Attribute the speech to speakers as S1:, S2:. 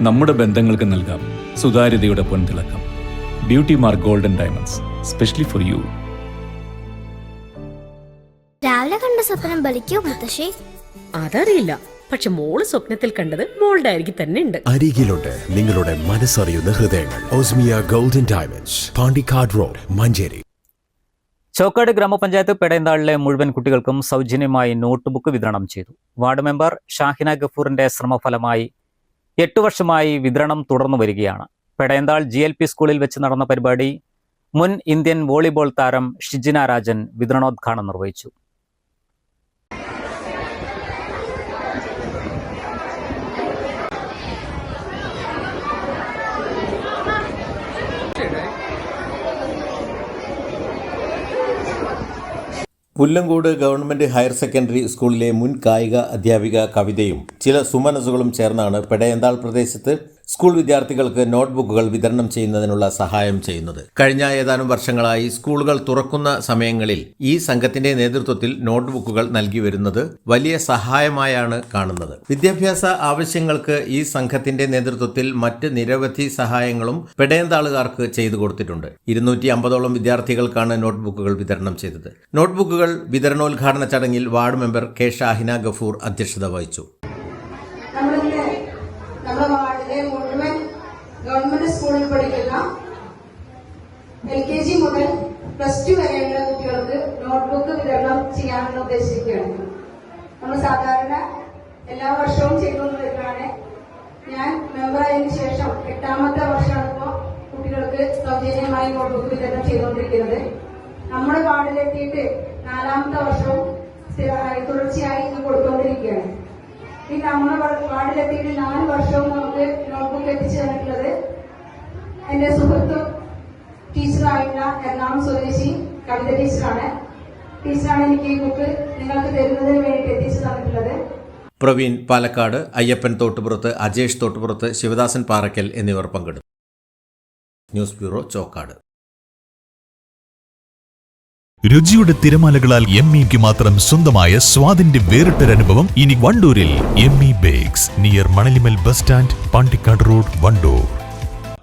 S1: നമ്മുടെ ബന്ധങ്ങൾക്ക് നൽകാം. സുതാര്യതയുടെ പൊൻതിളക്കം. Beauty Mark Golden Diamonds specially for you
S2: രാവിലെ കണ്ട സ്വപ്നം ബലിക്കോ മുത്തശ്ശി?
S3: അതറിയില്ല. പക്ഷെ മോൾ സ്വപ്നത്തിൽ കണ്ടത് മോളുടെ അരികിൽ തന്നെ ഉണ്ട്.
S4: അരികിലുണ്ട് നിങ്ങളുടെ മനസ്സറിയുന്ന ഹൃദയങ്ങൾ. Osmiya golden diamonds Pandikkad road Manjeri.
S5: Chokkad ഗ്രാമപഞ്ചായത്ത് പെടയന്താളിലെ മുഴുവൻ കുട്ടികൾക്കും സൗജന്യമായി നോട്ട് ബുക്ക് വിതരണം ചെയ്തു. വാർഡ് മെമ്പർ ഷാഹിന ഗഫൂറിന്റെ ശ്രമഫലമായി എട്ടു വർഷമായി വിതരണം തുടർന്നു വരികയാണ്. പെടയന്താൾ ജി എൽ പി സ്കൂളിൽ വെച്ച് നടന്ന പരിപാടി മുൻ ഇന്ത്യൻ വോളിബോൾ താരം ഷിജിന രാജൻ വിതരണോദ്ഘാടനം നിർവഹിച്ചു.
S6: പുല്ലങ്കോട് ഗവൺമെന്റ് ഹയർ സെക്കൻഡറി സ്കൂളിലെ മുൻ കായിക അധ്യാപിക കവിതയും ചില സുമനസുകളും ചേർന്നാണ് പെടയന്താൾ പ്രദേശത്ത് സ്കൂൾ വിദ്യാർത്ഥികൾക്ക് നോട്ട്ബുക്കുകൾ വിതരണം ചെയ്യുന്നതിനുള്ള സഹായം ചെയ്യുന്നത്. കഴിഞ്ഞ ഏതാനും വർഷങ്ങളായി സ്കൂളുകൾ തുറക്കുന്ന സമയങ്ങളിൽ ഈ സംഘത്തിന്റെ നേതൃത്വത്തിൽ നോട്ട്ബുക്കുകൾ നൽകി വരുന്നത് വലിയ സഹായമായാണ് കാണുന്നത്. വിദ്യാഭ്യാസ ആവശ്യങ്ങൾക്ക് ഈ സംഘത്തിന്റെ നേതൃത്വത്തിൽ മറ്റ് നിരവധി സഹായങ്ങളും പെടയന്താളുകാർക്ക് ചെയ്തു കൊടുത്തിട്ടുണ്ട്. ഇരുന്നൂറ്റി അമ്പതോളം വിദ്യാർത്ഥികൾക്കാണ് നോട്ട്ബുക്കുകൾ വിതരണം ചെയ്തത്. നോട്ട്ബുക്കുകൾ വിതരണോദ്ഘാടന ചടങ്ങിൽ ward member K Shahina Gafoor അധ്യക്ഷത വഹിച്ചു
S7: നമ്മളിന്ന് നമ്മുടെ വാർഡിലെ മുഴുവൻ ഗവൺമെന്റ് സ്കൂളിൽ പഠിക്കുന്ന എൽ കെ ജി മുതൽ പ്ലസ് ടു വരെയുള്ള കുട്ടികൾക്ക് നോട്ട്ബുക്ക് വിതരണം ചെയ്യാമെന്ന് ഉദ്ദേശിക്കുകയാണ്. നമ്മൾ സാധാരണ എല്ലാ വർഷവും ചെയ്തുകൊണ്ടിരിക്കുകയാണ് ഞാൻ മെമ്പറായതിനു ശേഷം എട്ടാമത്തെ വർഷമാണ് ഇപ്പോൾ കുട്ടികൾക്ക് സൗജന്യമായി നോട്ട്ബുക്ക് വിതരണം ചെയ്തുകൊണ്ടിരിക്കുന്നത്. നമ്മുടെ വാർഡിലെത്തിയിട്ട് നാലാമത്തെ വർഷവും തുടർച്ചയായി ഇത് കൊടുത്തുകൊണ്ടിരിക്കുകയാണ്. ഈ നമ്മുടെ വാർഡിലെത്തിയിട്ട് നാല് വർഷവും നമുക്ക് എന്റെ സുഹൃത്തും ടീച്ചറായിട്ടുള്ള എറണാകുളം സ്വദേശി കവിത ടീച്ചറാണ്. ടീച്ചറാണ് എനിക്ക് ഈ ബുക്ക് നിങ്ങൾക്ക് തരുന്നതിന് വേണ്ടി എത്തിച്ചു തന്നിട്ടുള്ളത്.
S6: പ്രവീൺ പാലക്കാട് അയ്യപ്പൻ തോട്ടുപുറത്ത് അജേഷ് തോട്ടുപുറത്ത് ശിവദാസൻ പാറയ്ക്കൽ എന്നിവർ പങ്കെടുത്തു. News bureau Chokkad.
S8: രുചിയുടെ തിരമാലകളാൽ എം ഇക്ക് മാത്രം സ്വന്തമായ സ്വാദിന്റെ വേറിട്ടൊരനുഭവം ഇനി വണ്ടൂരിൽ M E Bakes near Manalimal bus stand Pandikkad road Wandoor.